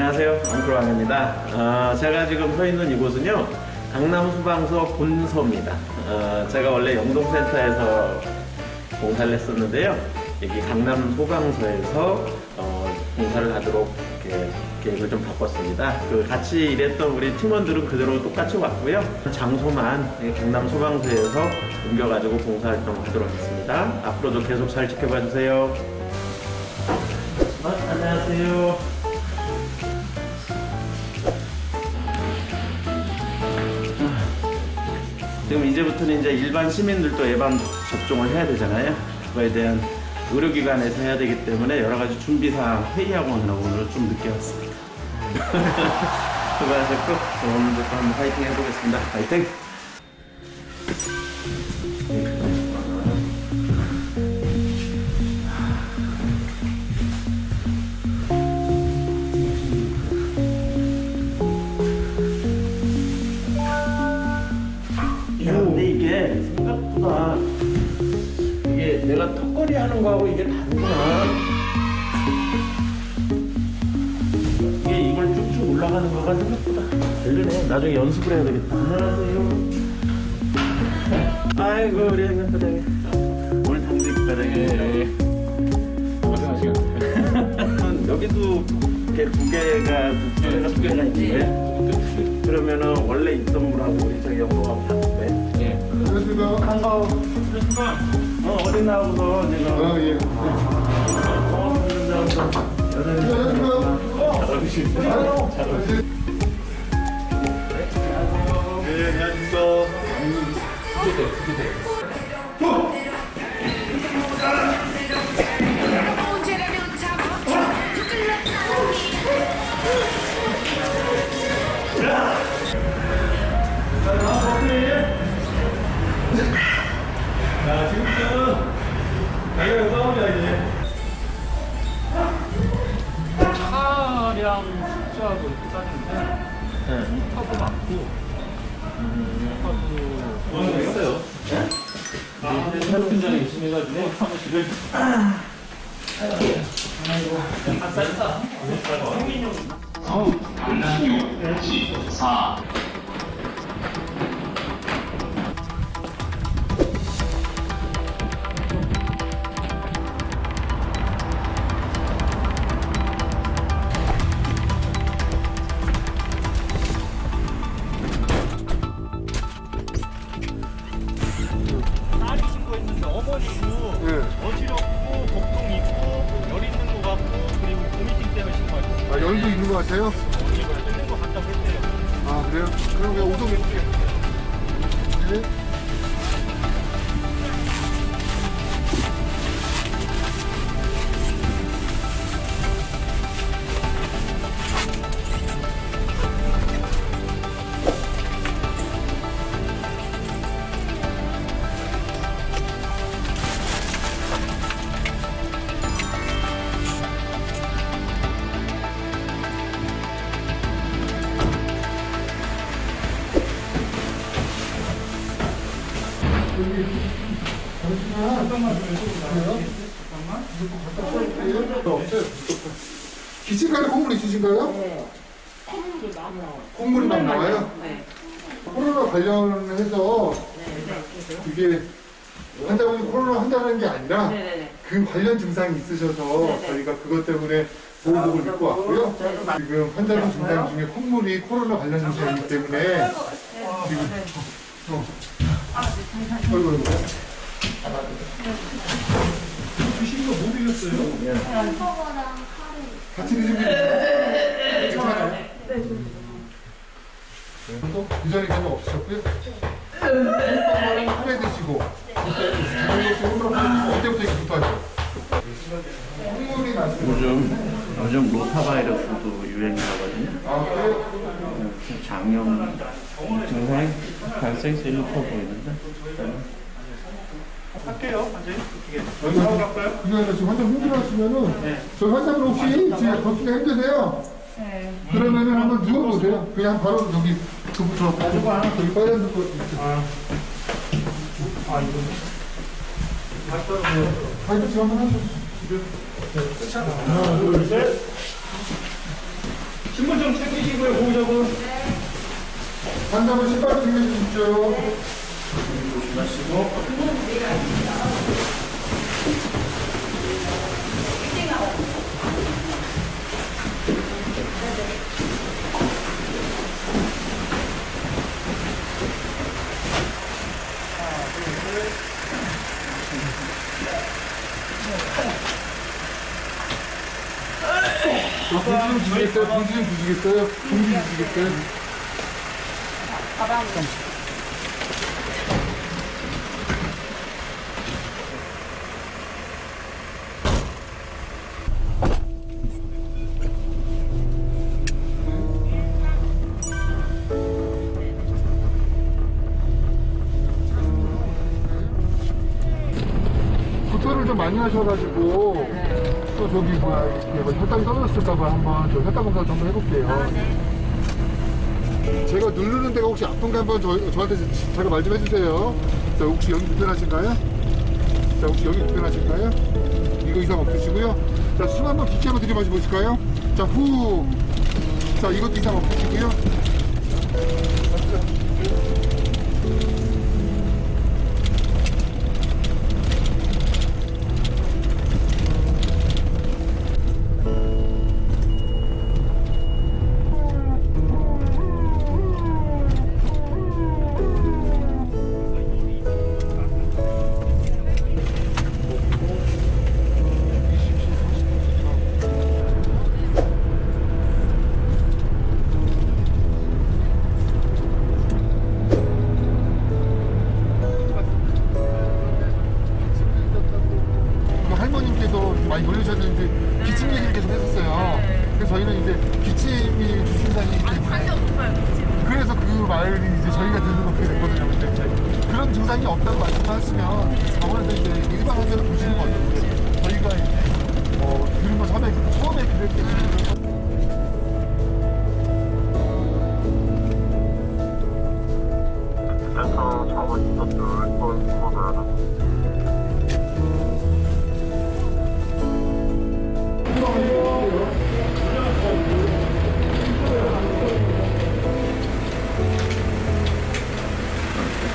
안녕하세요. 엉클왕입니다. 어, 제가 지금 서 있는 이곳은요, 강남 소방서 본서입니다. 어, 제가 원래 영동센터에서 봉사를 했었는데요. 여기 강남 소방서에서 어, 봉사를 하도록 이렇게 계획을 좀 바꿨습니다. 그 같이 일했던 우리 팀원들은 그대로 똑같이 왔고요. 장소만 이 강남 소방서에서 옮겨가지고 봉사활동 하도록 했습니다. 앞으로도 계속 잘 지켜봐 주세요. 어, 안녕하세요. 지금 이제부터는 이제 일반 시민들도 예방 접종을 해야 되잖아요. 그거에 대한 의료기관에서 해야 되기 때문에 여러 가지 준비사항 회의하고 오느라고 오늘 좀 늦게 왔습니다. 수고하셨고 오늘도 또 한번 파이팅 해보겠습니다. 파이팅! 내가 턱걸이 하는 거하고 이게 다르구나. 이게 이걸 쭉쭉 올라가는 거가 생각보다 다르네. 나중에 연습을 해야 되겠다. 안녕하세요. 아이고 우리 과장님. 오늘 당직 과장님. 고생하시겠어요. 여기도 이렇게 두 개가 두 개가 두 개가 있는데 그러면은 원래 있던 분하고 우리 저기 영동하고 바꿀 때 안녕하십니까. 반가워. 어, 어디 나오고서 내가. 아, 예. 어, 어디 나오고서. 안녕하십니까. 잘하시 네, 안녕하십니 네. 타도 많고 어, 있어요. 새로 분장이 열심히 해가지고 사무실을 딸이 것 같아요? 아, 그래요? 그럼 그냥 오동 해줄게. 네. 기침가루 콩물 있으신가요? 네. 콩물이 막 나와요? 네. 코로나 관련해서 이게 환자분이 코로나 환자라는 게 아니라 그 관련 증상이 있으셔서 저희가 그것 때문에 보호복을 입고 왔고요. 지금 환자분 증상 중에 콩물이 코로나 관련 증상이기 때문에 지금 어. 아 아이고. 드신 거못 드셨어요? 같이 드시면 괜찮아요? 네. 그 전에 전혀 없으셨고요? 후에 드시고 그때부터 이렇게 붙어죠 콩물이 나시고 요즘, 요즘 로타 바이러스도 유행이거든요. 아 그래요? 장염 증상이 발생성이 높아 보이는데. 할게요. 어떻게. 여기 갈까요? 그게 지금 환자 힘들어하시면은 저희 환자분 혹시 지금 걷기가 힘드세요? 네. 그러면은 한번 누워보세요. 그냥 바로 여기 그부터 여기 빨간 거 있죠. 아, 이거. 아이고 지금 한번 하셔. 하나, 둘, 셋. 신분 좀 챙기시고요, 보호자분. 환자분 신발 챙겨 주십시오. 조심하시고. 봉지 좀 주시겠어요? 봉지 좀 주시겠어요? 봉지 주시겠어요? 구토를 좀 많이 하셔가지고 또 저기 뭐야 이렇게 뭐 혈당이 떨어졌을까봐 한번 저 혈당 검사 좀 해볼게요. 제가 누르는 데가 혹시 아픈 가 한번 저, 저한테 제가 말 좀 해주세요. 자 혹시 여기 불편하신가요? 자 혹시 여기 불편하신가요? 이거 이상 없으시고요. 자숨 한번 깊게 한번 들이마셔 보실까요? 자 후. 자 이것도 이상 없으시고요.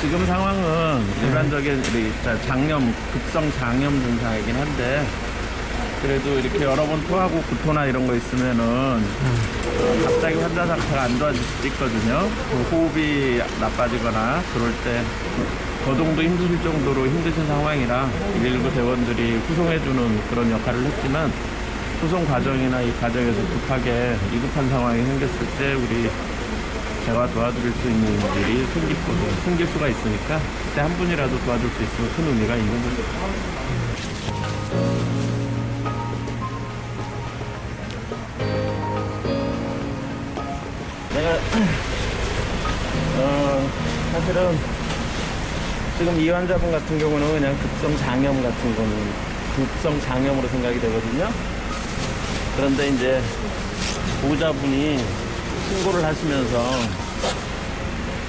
지금 상황은 일반적인 우리 자- 장염, 급성 장염 증상이긴 한데 그래도 이렇게 여러 번 토하고 구토나 이런 거 있으면은 어, 갑자기 환자 상태가 안 좋아질 수도 있거든요. 그 호흡이 나빠지거나 그럴 때 거동도 힘드실 정도로 힘드신 상황이라 119 대원들이 후송해주는 그런 역할을 했지만 후송 과정이나 이 과정에서 급하게 위급한 상황이 생겼을 때 우리 제가 도와드릴 수 있는 일이 생길, 거- 생길 수가 있으니까 그때 한 분이라도 도와줄 수 있으면 큰 의미가 있는 거죠. 내가 어, 사실은 지금 이 환자분 같은 경우는 그냥 급성 장염 같은 거는 급성 장염으로 생각이 되거든요. 그런데 이제 보호자분이 신고를 하시면서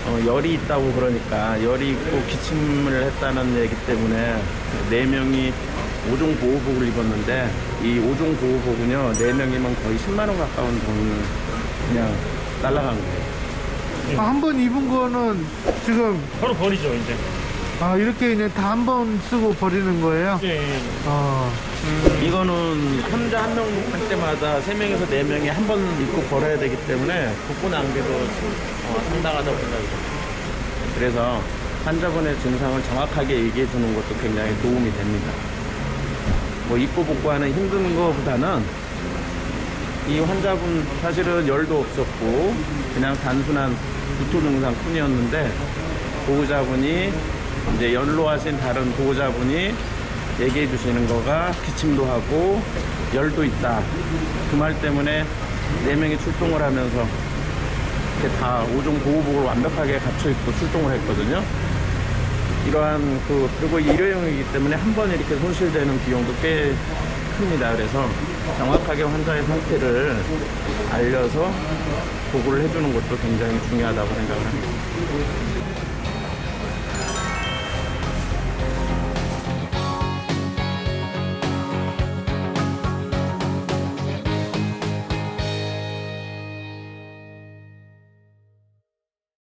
어, 열이 있다고 그러니까 열이 있고 기침을 했다는 얘기 때문에 네 명이 오종 보호복을 입었는데 이 오종 보호복은요 네 명이면 거의 10만 원 가까운 돈을 그냥 날라간 거예요. 한번 입은 거는 지금 바로 버리죠, 이제. 아 이렇게 그냥 다한 번 쓰고 버리는 거예요? 예, 예. 아 이거는 환자 한 명 할 때마다 세 명에서 네 명이 한 번 입고 걸어야 되기 때문에 복구 낭비도 어, 상당하다고 생각합니다. 그래서 환자분의 증상을 정확하게 얘기해 주는 것도 굉장히 도움이 됩니다. 뭐 입고 복구하는 힘든 것보다는 이 환자분 사실은 열도 없었고 그냥 단순한 구토 증상 뿐이었는데 보호자분이 이제 연로하신 다른 보호자분이 얘기해 주시는 거가 기침도 하고 열도 있다. 그 말 때문에 네 명이 출동을 하면서 이렇게 다 오종 보호복을 완벽하게 갖춰 입고 출동을 했거든요. 이러한 그 그리고 일회용이기 때문에 한 번에 이렇게 손실되는 비용도 꽤 큽니다. 그래서 정확하게 환자의 상태를 알려서 보고를 해주는 것도 굉장히 중요하다고 생각을 합니다.